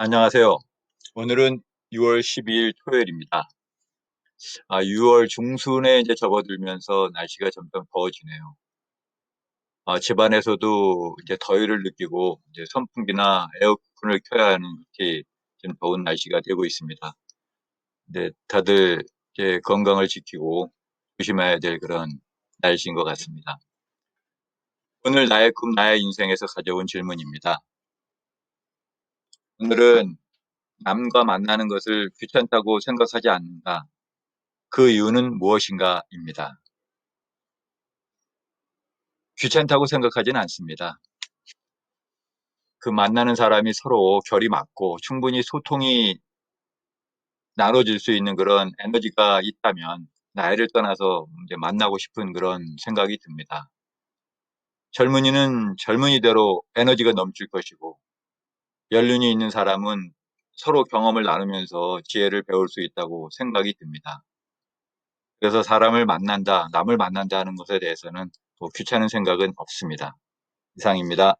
안녕하세요. 오늘은 6월 12일 토요일입니다. 아, 6월 중순에 이제 접어들면서 날씨가 점점 더워지네요. 아, 집안에서도 이제 더위를 느끼고 이제 선풍기나 에어컨을 켜야 하는 그렇게 좀 더운 날씨가 되고 있습니다. 근데 다들 이제 건강을 지키고 조심해야 될 그런 날씨인 것 같습니다. 오늘 나의 꿈, 나의 인생에서 가져온 질문입니다. 오늘은 남과 만나는 것을 귀찮다고 생각하지 않는다. 그 이유는 무엇인가? 입니다. 귀찮다고 생각하지는 않습니다. 그 만나는 사람이 서로 결이 맞고 충분히 소통이 나눠질 수 있는 그런 에너지가 있다면 나이를 떠나서 이제 만나고 싶은 그런 생각이 듭니다. 젊은이는 젊은이대로 에너지가 넘칠 것이고 연륜이 있는 사람은 서로 경험을 나누면서 지혜를 배울 수 있다고 생각이 듭니다. 그래서 사람을 만난다, 남을 만난다는 것에 대해서는 뭐 귀찮은 생각은 없습니다. 이상입니다.